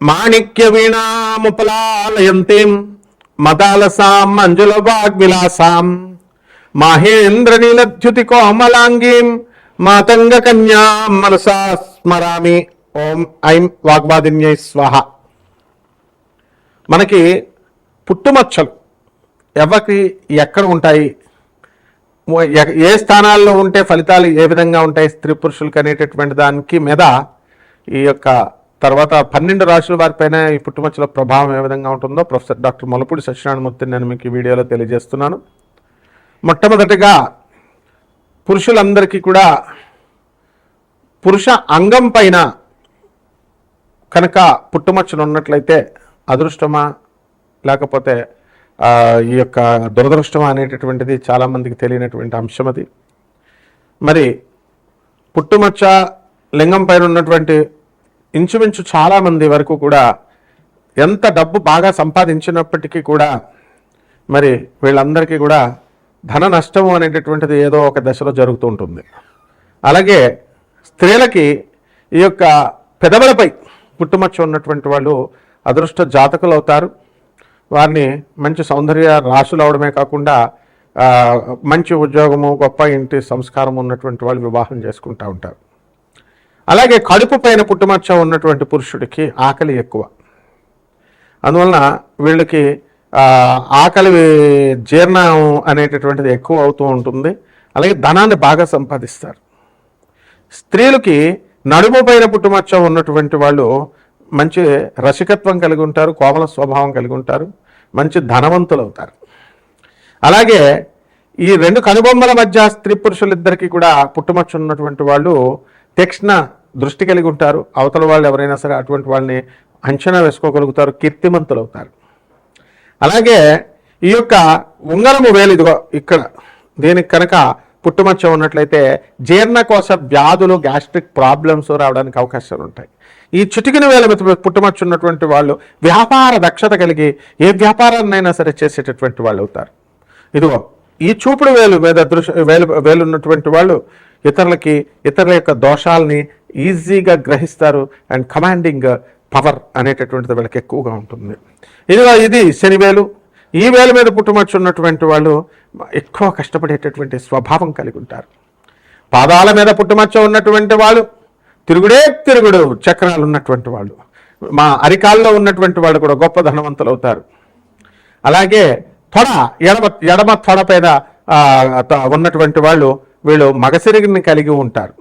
మాణిక్య వీణాముపలాలయంతీం మదాలసాం మంజుల వాగ్విలాసాం మాహేంద్ర నీలద్యుతి కోమలాంగీం మాతంగ కన్యా మనసా స్మరామి ఓం ఐం వాగ్వాదిన్యై స్వాహ మనకి పుట్టుమచ్చలు ఎవరికి ఎక్కడ ఉంటాయి? ఏ స్థానాల్లో ఉంటే ఫలితాలు ఏ విధంగా ఉంటాయి? స్త్రీ పురుషులకు అనేటటువంటి దానికి మీద ఈ యొక్క తర్వాత పన్నెండు రాశుల వారిపైన ఈ పుట్టుమచ్చల ప్రభావం ఏ విధంగా ఉంటుందో ప్రొఫెసర్ డాక్టర్ మొలపూడి సత్యనారాయణమూర్తి నేను మీకు ఈ వీడియోలో తెలియజేస్తున్నాను. మొట్టమొదటిగా పురుషులందరికీ కూడా పురుష అంగం పైన కనుక పుట్టుమచ్చలు ఉన్నట్లయితే అదృష్టమా? లేకపోతే ఈ యొక్క దురదృష్టమా అనేటటువంటిది చాలామందికి తెలియనటువంటి అంశం అది. మరి పుట్టుమచ్చ లింగం పైన ఉన్నటువంటి ఇంచుమించు చాలామంది వరకు కూడా ఎంత డబ్బు బాగా సంపాదించినప్పటికీ కూడా మరి వీళ్ళందరికీ కూడా ధన నష్టము అనేటటువంటిది ఏదో ఒక దశలో జరుగుతూ ఉంటుంది. అలాగే స్త్రీలకి ఈ యొక్క పెదవులపై పుట్టుమచ్చ ఉన్నటువంటి వాళ్ళు అదృష్ట జాతకులు అవుతారు. వారిని మంచి సౌందర్య రాశులు అవడమే కాకుండా మంచి ఉద్యోగము గొప్ప ఇంటి సంస్కారం ఉన్నటువంటి వాళ్ళు వివాహం చేసుకుంటూ ఉంటారు. అలాగే కడుపు పైన పుట్టుమచ్చ ఉన్నటువంటి పురుషుడికి ఆకలి ఎక్కువ. అందువలన వీళ్ళకి ఆకలి జీర్ణం అనేటటువంటిది ఎక్కువ అవుతూ ఉంటుంది. అలాగే ధనాన్ని బాగా సంపాదిస్తారు. స్త్రీలకి నడుము పైన పుట్టుమచ్చ ఉన్నటువంటి వాళ్ళు మంచి రసికత్వం కలిగి ఉంటారు కోమల స్వభావం కలిగి ఉంటారు మంచి ధనవంతులు అవుతారు అలాగే ఈ రెండు కనుబొమ్మల మధ్య స్త్రీ పురుషులిద్దరికీ కూడా పుట్టుమచ్చ ఉన్నటువంటి వాళ్ళు తీక్ష్ణ దృష్టి కలిగి ఉంటారు. అవతల వాళ్ళు ఎవరైనా సరే అటువంటి వాళ్ళని అంచనా వేసుకోగలుగుతారు. కీర్తిమంతులు అవుతారు అలాగే ఈ యొక్క ఉంగరము వేలు ఇదిగో ఇక్కడ. దీనికి కనుక పుట్టుమచ్చ ఉన్నట్లయితే జీర్ణకోశ వ్యాధులు గ్యాస్ట్రిక్ ప్రాబ్లమ్స్ రావడానికి అవకాశాలు ఉంటాయి. ఈ చిటికిన వేల మీద పుట్టుమచ్చ ఉన్నటువంటి వాళ్ళు వ్యాపార దక్షత కలిగి ఏ వ్యాపారాన్నైనా సరే చేసేటటువంటి వాళ్ళు అవుతారు. ఇదిగో ఈ చూపుడు వేలు మీద దృశ్య వేలు వేలు ఉన్నటువంటి వాళ్ళు ఇతరులకి ఇతరుల యొక్క దోషాలని ఈజీగా గ్రహిస్తారు అండ్ కమాండింగ్ పవర్ అనేటటువంటిది వీళ్ళకి ఎక్కువగా ఉంటుంది. ఇదిగో ఇది శనివేలు. ఈ వేలు మీద పుట్టుమచ్చు ఉన్నటువంటి వాళ్ళు ఎక్కువ కష్టపడేటటువంటి స్వభావం కలిగి ఉంటారు. పాదాల మీద పుట్టుమచ్చ ఉన్నటువంటి వాళ్ళు తిరుగుడే తిరుగుడు చక్రాలు ఉన్నటువంటి వాళ్ళు మా అరికాల్లో ఉన్నటువంటి వాళ్ళు కూడా గొప్ప ధనవంతులు అవుతారు అలాగే తొడ ఎడమ ఎడమ తొడ పైన ఉన్నటువంటి వాళ్ళు వీళ్ళు మగసిరిగిని కలిగి ఉంటారు.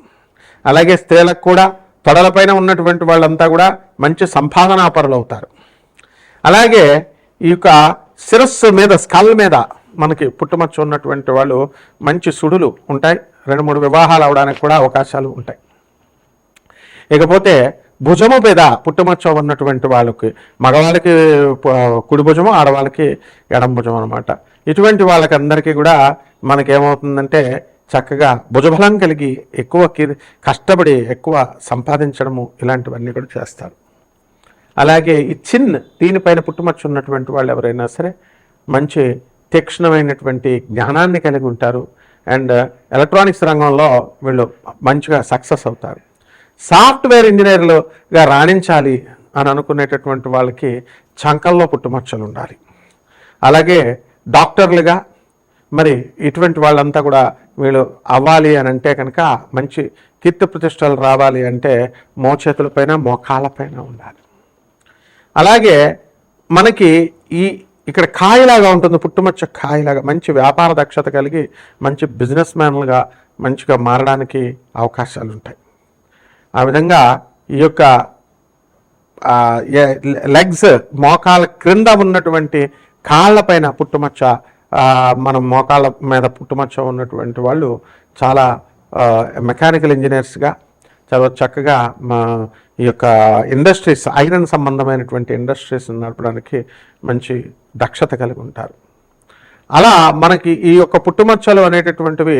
అలాగే స్త్రీలకు కూడా తొడలపైన ఉన్నటువంటి వాళ్ళంతా కూడా మంచి సంపాదనాపరులు అవుతారు అలాగే ఈ యొక్క శిరస్సు మీద స్కల్ మీద మనకి పుట్టుమచ్చ ఉన్నటువంటి వాళ్ళు మంచి సుడులు ఉంటాయి. రెండు మూడు వివాహాలు అవడానికి కూడా అవకాశాలు ఉంటాయి. ఇకపోతే భుజము మీద పుట్టుమచ్చ ఉన్నటువంటి వాళ్ళకి మగవాళ్ళకి కుడి భుజము ఆడవాళ్ళకి ఎడం భుజం అనమాట ఇటువంటి వాళ్ళకి అందరికీ కూడా మనకేమవుతుందంటే చక్కగా భుజబలం కలిగి ఎక్కువ కి- కష్టపడి ఎక్కువ సంపాదించడము ఇలాంటివన్నీ కూడా చేస్తారు. అలాగే ఈ చిన్ దీనిపైన పుట్టుమచ్చు ఉన్నటువంటి వాళ్ళు ఎవరైనా సరే మంచి తీక్షణమైనటువంటి జ్ఞానాన్ని కలిగి ఉంటారు. అండ్ ఎలక్ట్రానిక్స్ రంగంలో వీళ్ళు మంచిగా సక్సెస్ అవుతారు. సాఫ్ట్వేర్ ఇంజనీర్లుగా రాణించాలి అని అనుకునేటటువంటి వాళ్ళకి చంకల్లో పుట్టుమచ్చలు ఉండాలి. అలాగే డాక్టర్లుగా మరి ఇటువంటి వాళ్ళంతా కూడా వీళ్ళు అవ్వాలి అని అంటే కనుక మంచి కీర్తి ప్రతిష్టలు రావాలి అంటే మోచేతులపైన మోకాళ్ళపైన ఉండాలి. అలాగే మనకి ఈ ఇక్కడ కాయలాగా ఉంటుంది పుట్టుమచ్చ కాయలాగా మంచి వ్యాపార దక్షత కలిగి మంచి బిజినెస్ మ్యాన్లుగా మంచిగా మారడానికి అవకాశాలు ఉంటాయి. ఆ విధంగా ఈ యొక్క లెగ్స్ మోకాల క్రింద ఉన్నటువంటి కాళ్ళపైన పుట్టుమచ్చ మనం మోకాళ్ళ మీద పుట్టుమచ్చ ఉన్నటువంటి వాళ్ళు చాలా మెకానికల్ ఇంజనీర్స్గా చాలా చక్కగా మా ఈ యొక్క ఇండస్ట్రీస్ ఐరన్ సంబంధమైనటువంటి ఇండస్ట్రీస్ నడపడానికి మంచి దక్షత కలిగి ఉంటారు. అలా మనకి ఈ యొక్క పుట్టుమచ్చలు అనేటటువంటివి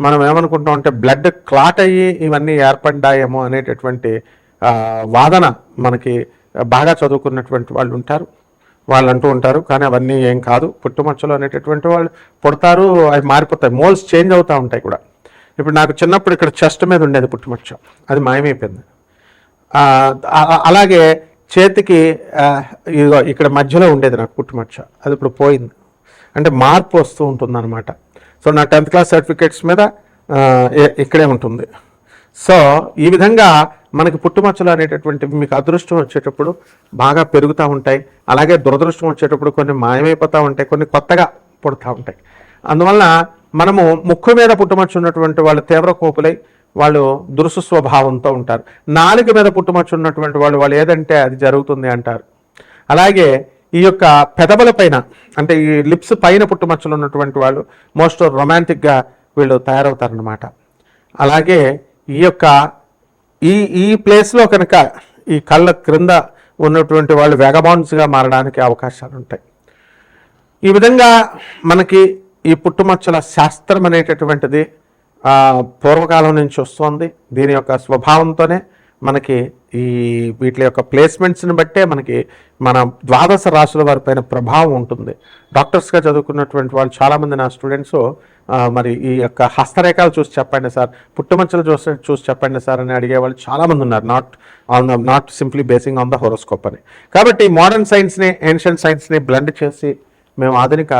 మనం ఏమనుకుంటాం అంటే బ్లడ్ క్లాట్ అయ్యి ఇవన్నీ ఏర్పడ్డాయేమో అనేటటువంటి వాదన మనకి బాగా చదువుకున్నటువంటి వాళ్ళు ఉంటారు. వాళ్ళు అంటూ ఉంటారు. కానీ అవన్నీ ఏం కాదు. పుట్టుమచ్చలు అనేటటువంటి వాళ్ళు పుడతారు అవి మారిపోతాయి. మోల్స్ చేంజ్ అవుతూ ఉంటాయి కూడా. ఇప్పుడు నాకు చిన్నప్పుడు ఇక్కడ చెస్ట్ మీద ఉండేది పుట్టుమచ్చ. అది మాయమైపోయింది. అలాగే చేతికి ఇదిగో ఇక్కడ మధ్యలో ఉండేది నాకు పుట్టుమచ్చ. అది ఇప్పుడు పోయింది. అంటే మార్పు వస్తూ ఉంటుంది అనమాట సో నా టెన్త్ క్లాస్ సర్టిఫికేట్స్ మీద ఇక్కడే ఉంటుంది. సో ఈ విధంగా మనకి పుట్టుమచ్చలు అనేటటువంటివి మీకు అదృష్టం వచ్చేటప్పుడు బాగా పెరుగుతూ ఉంటాయి. అలాగే దురదృష్టం వచ్చేటప్పుడు కొన్ని మాయమైపోతూ ఉంటాయి కొన్ని కొత్తగా పుడతా ఉంటాయి. అందువలన మనము ముక్కు మీద పుట్టుమచ్చ ఉన్నటువంటి వాళ్ళు తీవ్ర కోపులై వాళ్ళు దురుసు స్వభావంతో ఉంటారు. నాలుక మీద పుట్టుమచ్చ ఉన్నటువంటి వాళ్ళు వాళ్ళు ఏదంటే అది జరుగుతుంది అంటారు. అలాగే ఈ యొక్క పెదవుల పైన అంటే ఈ లిప్స్ పైన పుట్టుమచ్చలు ఉన్నటువంటి వాళ్ళు మోస్ట్ రొమాంటిక్గా వీళ్ళు తయారవుతారనమాట అలాగే ఈ యొక్క ఈ ఈ ప్లేస్లో కనుక ఈ కళ్ళ క్రింద ఉన్నటువంటి వాళ్ళు వెగబాండ్స్గా మారడానికి అవకాశాలు ఉంటాయి. ఈ విధంగా మనకి ఈ పుట్టుమచ్చల శాస్త్రం అనేటటువంటిది పూర్వకాలం నుంచి వస్తుంది. దీని యొక్క స్వభావంతోనే మనకి ఈ వీటి యొక్క ప్లేస్మెంట్స్ని బట్టే మనకి మన ద్వాదశ రాశుల వారి పైన ప్రభావం ఉంటుంది. డాక్టర్స్గా చదువుకున్నటువంటి వాళ్ళు చాలామంది నా స్టూడెంట్స్ మరి ఈ యొక్క హస్తరేఖలు చూసి చెప్పండి సార్ పుట్టుమచ్చలు చూసి చూసి చెప్పండి సార్ అని అడిగే వాళ్ళు చాలామంది ఉన్నారు. Not on the not simply basing on the horoscope అని. కాబట్టి మోడర్న్ సైన్స్ని ఏన్షియంట్ సైన్స్ని బ్లెండ్ చేసి మేము ఆధునిక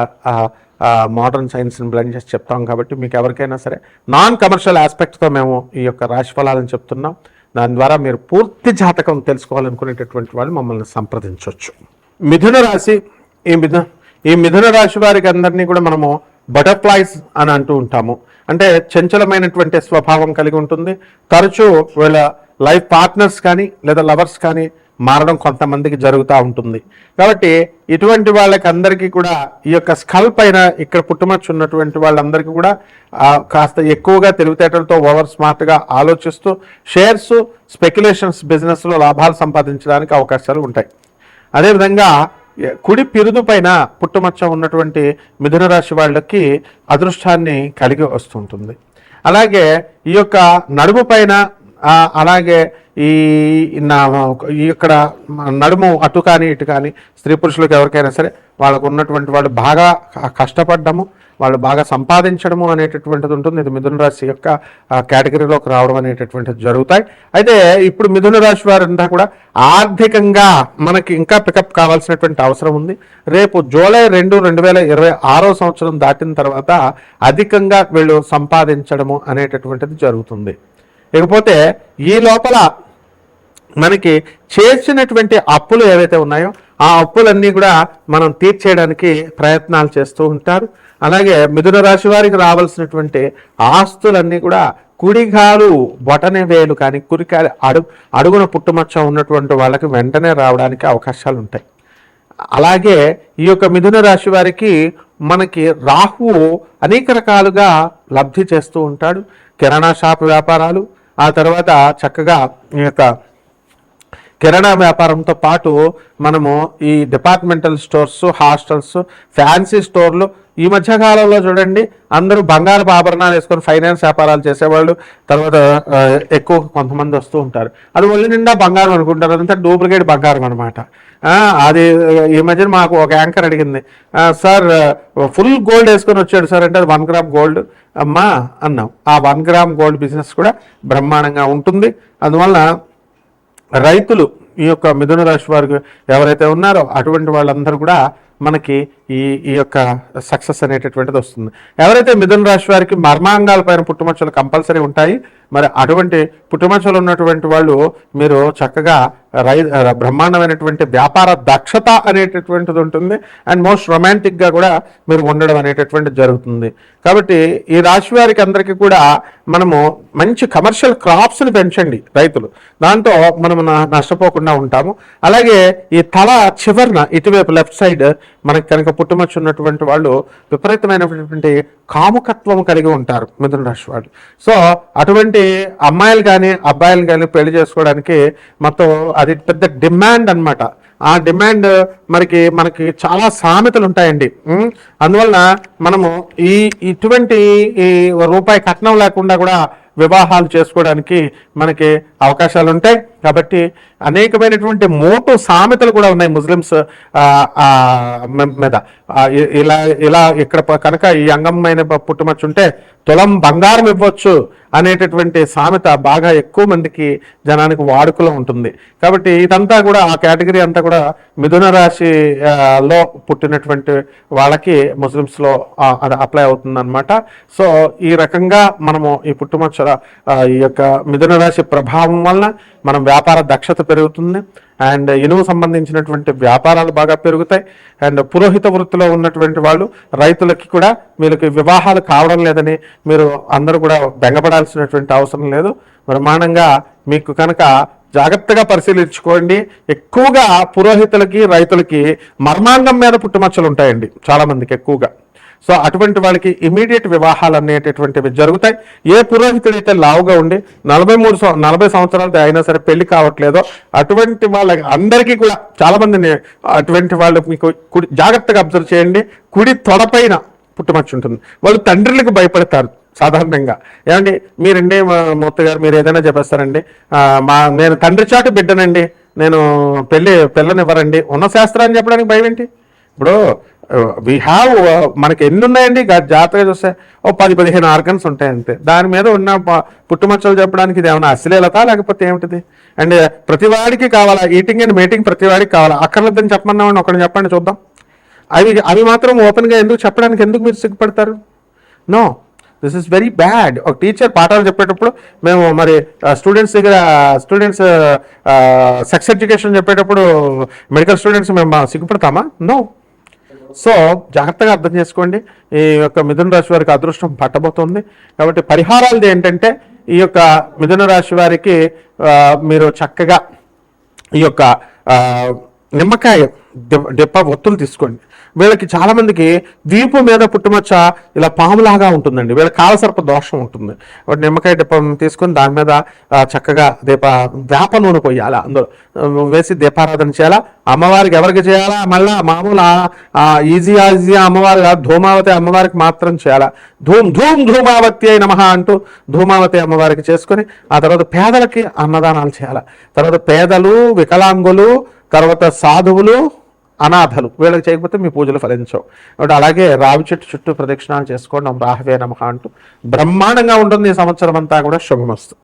మోడర్న్ సైన్స్ని బ్లెండ్ చేసి చెప్తాం. కాబట్టి మీకు ఎవరికైనా సరే నాన్ కమర్షియల్ ఆస్పెక్ట్తో మేము ఈ యొక్క రాశి ఫలాలను చెప్తున్నాం. దాని ద్వారా మీరు పూర్తి జాతకం తెలుసుకోవాలనుకునేటటువంటి వాళ్ళు మమ్మల్ని సంప్రదించవచ్చు. మిథున రాశి ఈ మిథ ఈ మిథున రాశి వారికి అందరినీ కూడా మనము బటర్ఫ్లైస్ అని అంటూ ఉంటాము. అంటే చంచలమైనటువంటి స్వభావం కలిగి ఉంటుంది. తరచూ వీళ్ళ లైఫ్ పార్ట్నర్స్ కానీ లేదా లవర్స్ కానీ మారడం కొంతమందికి జరుగుతూ ఉంటుంది. కాబట్టి ఇటువంటి వాళ్ళకి అందరికీ కూడా ఈ యొక్క స్కల్ పైన ఇక్కడ పుట్టుమచ్చు ఉన్నటువంటి వాళ్ళందరికీ కూడా కాస్త ఎక్కువగా తెలివితేటలతో ఓవర్ స్మార్ట్గా ఆలోచిస్తూ షేర్స్ స్పెక్యులేషన్స్ బిజినెస్లో లాభాలు సంపాదించడానికి అవకాశాలు ఉంటాయి. అదేవిధంగా కుడి పిరుదు పైన పుట్టుమచ్చ ఉన్నటువంటి మిథున రాశి వాళ్ళకి అదృష్టాన్ని కలిగి వస్తుంటుంది. అలాగే ఈ యొక్క నడుము పైన అలాగే ఈ నా ఈ ఇక్కడ నడుము అటు కానీ ఇటు కానీ స్త్రీ పురుషులకు ఎవరికైనా సరే వాళ్ళకు ఉన్నటువంటి వాళ్ళు బాగా కష్టపడ్డము వాళ్ళు బాగా సంపాదించడము అనేటటువంటిది ఉంటుంది. ఇది మిథున రాశి యొక్క కేటగిరీలోకి రావడం అనేటటువంటిది జరుగుతాయి. అయితే ఇప్పుడు మిథున రాశి వారంతా కూడా ఆర్థికంగా మనకి ఇంకా పికప్ కావాల్సినటువంటి అవసరం ఉంది. రేపు జూలై రెండు రెండు వేల ఇరవై ఆరో సంవత్సరం దాటిన తర్వాత అధికంగా వీళ్ళు సంపాదించడము అనేటటువంటిది జరుగుతుంది. ఇకపోతే ఈ లోపల మనకి చేర్చినటువంటి అప్పులు ఏవైతే ఉన్నాయో ఆ అప్పులన్నీ కూడా మనం తీర్చేయడానికి ప్రయత్నాలు చేస్తూ ఉంటారు. అలాగే మిథున రాశి వారికి రావాల్సినటువంటి ఆస్తులన్నీ కూడా కుడిగాలు బొటనే వేలు కానీ కురికాలి అడుగు అడుగున పుట్టుమచ్చ ఉన్నటువంటి వాళ్ళకి వెంటనే రావడానికి అవకాశాలు ఉంటాయి. అలాగే ఈ యొక్క మిథున రాశి వారికి మనకి రాహువు అనేక రకాలుగా లబ్ధి చేస్తూ ఉంటాడు. కిరాణా షాప్ వ్యాపారాలు ఆ తర్వాత చక్కగా ఈ యొక్క కిరాణా వ్యాపారంతో పాటు మనము ఈ డిపార్ట్మెంటల్ స్టోర్స్ హాస్టల్స్ ఫ్యాన్సీ స్టోర్లు ఈ మధ్య కాలంలో చూడండి అందరూ బంగారపు ఆభరణాలు వేసుకొని ఫైనాన్స్ వ్యాపారాలు చేసేవాళ్ళు. తర్వాత ఎక్కువ కొంతమంది వస్తూ ఉంటారు. అది ఒళ్ళు నిండా బంగారం అనుకుంటారు. అదంతా డూప్లికేట్ బంగారం అనమాట అది ఈ మధ్యన మాకు ఒక యాంకర్ అడిగింది. సార్ ఫుల్ గోల్డ్ వేసుకొని వచ్చాడు సార్ అంటే అది వన్ గ్రామ్ గోల్డ్ అమ్మా అన్నాం. ఆ వన్ గ్రామ్ గోల్డ్ బిజినెస్ కూడా బ్రహ్మాండంగా ఉంటుంది. అందువల్ల రైతులు ఈ యొక్క మిథున రాశి వారికి ఎవరైతే ఉన్నారో అటువంటి వాళ్ళందరూ కూడా మనకి ఈ ఈ యొక్క సక్సెస్ అనేటటువంటిది వస్తుంది. ఎవరైతే మిథున రాశి వారికి మర్మాంగాల పైన పుట్టుమచ్చలు కంపల్సరీ ఉంటాయి మరి అటువంటి పుట్టుమచ్చలు ఉన్నటువంటి వాళ్ళు మీరు చక్కగా రై బ్రహ్మాండమైనటువంటి వ్యాపార దక్షత అనేటటువంటిది ఉంటుంది. అండ్ మోస్ట్ రొమాంటిక్గా కూడా మీరు ఉండడం అనేటటువంటిది జరుగుతుంది. కాబట్టి ఈ రాశి వారికి అందరికీ కూడా మనము మంచి కమర్షియల్ క్రాప్స్ని పెంచండి రైతులు. దాంతో మనము నష్టపోకుండా ఉంటాము. అలాగే ఈ తల చివరన ఇటువైపు లెఫ్ట్ సైడ్ మనకి కనుక పుట్టుమచ్చి ఉన్నటువంటి వాళ్ళు విపరీతమైనటువంటి కాముకత్వం కలిగి ఉంటారు మిథున రాశి వాళ్ళు. సో అటువంటి అమ్మాయిలు కానీ అబ్బాయిలు కానీ పెళ్ళి చేసుకోవడానికి మొత్తం అది పెద్ద డిమాండ్ అన్నమాట. ఆ డిమాండ్ మనకి మనకి చాలా సామెతలు ఉంటాయండి. అందువలన మనము ఈ ఇటువంటి ఈ రూపాయి కట్నం లేకుండా కూడా వివాహాలు చేసుకోవడానికి మనకి అవకాశాలు ఉంటాయి కాబట్టి అనేకమైనటువంటి మోటు సామెతలు కూడా ఉన్నాయి ముస్లిమ్స్ మీద. ఇలా ఇలా ఇక్కడ కనుక ఈ అంగమైన పుట్టుమచ్చు ఉంటే తులం బంగారం ఇవ్వచ్చు. అనేటటువంటి సామెత బాగా ఎక్కువ మందికి జనానికి వాడుకలో ఉంటుంది. కాబట్టి ఇదంతా కూడా ఆ కేటగిరీ అంతా కూడా మిథున రాశి లో పుట్టినటువంటి వాళ్ళకి ముస్లిమ్స్లో అది అప్లై అవుతుంది అనమాట సో ఈ రకంగా మనము ఈ పుట్టుమచ్చల ఈ యొక్క మిథున రాశి ప్రభావం వలన మనం వ్యాపార దక్షత పెరుగుతుంది. అండ్ ఇనుము సంబంధించినటువంటి వ్యాపారాలు బాగా పెరుగుతాయి. అండ్ పురోహిత వృత్తిలో ఉన్నటువంటి వాళ్ళు రైతులకి కూడా వీళ్ళకి వివాహాలు కావడం లేదని మీరు అందరూ కూడా బెంగపడాల్సినటువంటి అవసరం లేదు. బ్రహ్మాండంగా మీకు కనుక జాగ్రత్తగా పరిశీలించుకోండి. ఎక్కువగా పురోహితులకి రైతులకి మర్మాంగం మీద పుట్టుమచ్చలు ఉంటాయండి. చాలామందికి ఎక్కువగా. సో అటువంటి వాళ్ళకి ఇమీడియట్ వివాహాలు అనేటటువంటివి జరుగుతాయి. ఏ పురోహితుడైతే లావుగా ఉండి నలభై మూడు నలభై సంవత్సరాలు అయినా సరే పెళ్ళి కావట్లేదో అటువంటి వాళ్ళకి అందరికీ కూడా చాలా మందిని అటువంటి వాళ్ళు మీకు కుడి జాగ్రత్తగా అబ్జర్వ్ చేయండి. కుడి తొడపైన పుట్టుమచ్చ ఉంటుంది. వాళ్ళు తండ్రులకు భయపడతారు సాధారణంగా. ఏమండి? మీరండి మా- మూర్తి గారు మీరు ఏదైనా చెప్పేస్తారండి. మా నేను తండ్రి చాటు బిడ్డనండి. నేను పెళ్ళి పిల్లనివ్వరండి ఉన్న శాస్త్రాన్ని చెప్పడానికి భయం ఏంటి ఇప్పుడు వి హ్యావ్ uh, మనకి ఎన్ని ఉన్నాయండి జాతరగా చూస్తే ఓ పది పదిహేను ఆర్గన్స్ ఉంటాయి అంతే. దాని మీద ఉన్న పుట్టుమచ్చలు చెప్పడానికి ఇది ఏమైనా అశ్లీలత లేకపోతే ఏమిటిది? అండ్ uh, ప్రతివాడికి కావాలా? ఈటింగ్ అండ్ మీటింగ్ ప్రతివాడికి కావాలా? అక్కర్లేదని చెప్పమన్నామని ఒకటి చెప్పండి చూద్దాం. అవి అవి మాత్రం ఓపెన్గా ఎందుకు చెప్పడానికి ఎందుకు మీరు సిగ్గుపడతారు? No this is very bad ఒక టీచర్ పాఠాలు చెప్పేటప్పుడు మేము మరి uh, స్టూడెంట్స్ దగ్గర స్టూడెంట్స్ సెక్స్ ఎడ్యుకేషన్ చెప్పేటప్పుడు మెడికల్ స్టూడెంట్స్ మేము సిగ్గుపడతామా? నో సో జాగ్రత్తగా అర్థం చేసుకోండి. ఈ యొక్క మిథున రాశి వారికి అదృష్టం పట్టబోతుంది. కాబట్టి పరిహారాలది ఏంటంటే ఈ యొక్క మిథున రాశి వారికి మీరు చక్కగా ఈ యొక్క నిమ్మకాయ డిప్ప ఒత్తులు తీసుకోండి. వీళ్ళకి చాలామందికి వీపు మీద పుట్టుమచ్చ ఇలా పాములాగా ఉంటుందండి. వీళ్ళకి కాలసర్ప దోషం ఉంటుంది. ఒకటి నిమ్మకాయ డిప్ప తీసుకొని దాని మీద చక్కగా దీప వేప నూనె పోయాలా? అందులో వేసి దీపారాధన చేయాలా? అమ్మవారికి ఎవరికి చేయాలా? మళ్ళా మామూలు ఈజీ ఈజీ అమ్మవారు కాదు ధూమావతి అమ్మవారికి మాత్రం చేయాలా? ధూమ్ ధూమ్ ధూమావతి అయి నమః అంటూ ధూమావతి అమ్మవారికి చేసుకొని ఆ తర్వాత పేదలకి అన్నదానాలు చేయాలి? తర్వాత పేదలు వికలాంగులు తర్వాత సాధువులు అనాథలు. వీళ్ళకి చేయకపోతే మీ పూజలు ఫలించవు. కాబట్టి అలాగే రావి చెట్టు చుట్టూ ప్రదక్షిణాలు చేసుకోవడం రాహవే నమహ అంటూ బ్రహ్మాండంగా ఉంటుంది ఈ సంవత్సరం అంతా కూడా శుభమస్తు.